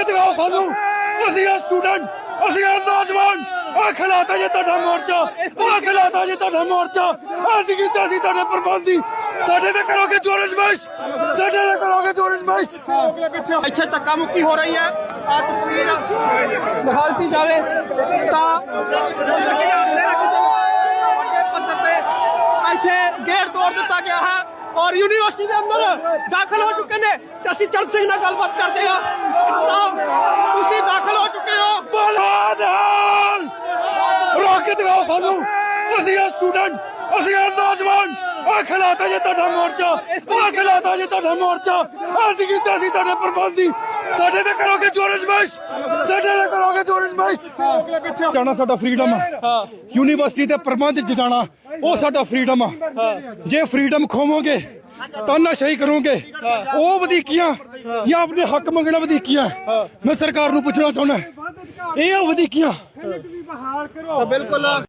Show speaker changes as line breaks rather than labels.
ਸਾਨੂੰ। ਅਸੀਂ ਆ ਸਟੂਡੈਂਟ, ਅਸੀਂ ਆ ਨੌਜਵਾਨ। ਆ ਖਿਲਾਤਾ ਜੇ ਤੁਹਾਡਾ ਮੋਰਚਾ। ਆ ਖਿਲਾਤਾ ਜੇ ਤੁਹਾਡਾ ਮੋਰਚਾ। ਅਸੀਂ ਕੀਤਾ ਸੀ ਤੁਹਾਡੇ ਪ੍ਰਬੰਧੀ। ਸਾਡੇ ਤੇ ਕਰੋਗੇ ਜੋਰ ਜਮਾਇਸ਼ ਸਾਡੇ ਤੇ ਕਰੋਗੇ ਜੋਰ ਜਮਾਇਸ਼
ਇੱਥੇ ਧੱਕਾ ਮੁੱਕੀ ਹੋ ਰਹੀ ਹੈ। ਆ ਤਸਵੀਰ ਨਿਹਾਲਤੀ ਜਾਵੇ ਤਾਂ ਵੱਡੇ ਪੱਧਰ ਤੇ ਇੱਥੇ ਗੇਟ ਤੋੜ ਦਿੱਤਾ ਗਿਆ ਹੈ। ਔਰ ਯੂਨੀਵਰਸਿਟੀ ਦੇ ਅੰਦਰ ਦਾਖਲ ਹੋ ਚੁੱਕੇ ਨੇ ਤੇ ਅਸੀਂ ਚਰਨ ਸਿੰਘ ਨਾਲ ਗੱਲਬਾਤ ਕਰਦੇ ਹਾਂ। ਤੁਸੀਂ ਦਾਖਲ ਹੋ ਚੁੱਕੇ ਹੋ।
ਬੋਲਾ ਨਾਲ ਰੋਕ ਦਿਓ ਸਾਨੂੰ। ਅਸੀਂ ਆ ਸਟੂਡੈਂਟ ਅਸੀਂ ਆ ਨੌਜਵਾਨ। ਆ ਖਲਾਤਾ ਜੇ ਤੁਹਾਡਾ ਮੋਰਚਾ। ਆ ਖਲਾਤਾ ਜੇ ਤੁਹਾਡਾ ਮੋਰਚਾ। ਅਸੀਂ ਕੀਤਾ ਸੀ ਤੁਹਾਡੇ ਪ੍ਰਬੰਧੀ ਸਾਡੇ ਤੇ ਕਰੋਗੇ ਜੋਰਜ ਮੈਚ ਸਾਡੇ ਤੇ ਕਰੋਗੇ ਜੋਰਜ ਮੈਚ ਜਾਣਾ ਸਾਡਾ ਫਰੀडम ਆ। ਯੂਨੀਵਰਸਿਟੀ ਤੇ ਪ੍ਰਬੰਧ ਜਿਤਾਣਾ ਉਹ ਸਾਡਾ ਫਰੀडम ਆ। ਜੇ ਫਰੀडम ਖੋਵੋਗੇ ਤਾਂ ਨਸ਼ਈ ਕਰੋਗੇ। ਉਹ ਵਧੀਕੀਆਂ ਜਾਂ ਆਪਣੇ ਹੱਕ ਮੰਗਣਾ ਵਧੀਕੀਆਂ। ਮੈਂ ਸਰਕਾਰ ਨੂੰ ਪੁੱਛਣਾ ਚਾਹੁੰਦਾ। ਇਹ ਵਧੀਕੀਆਂ।
ਬਿਲਕੁਲ।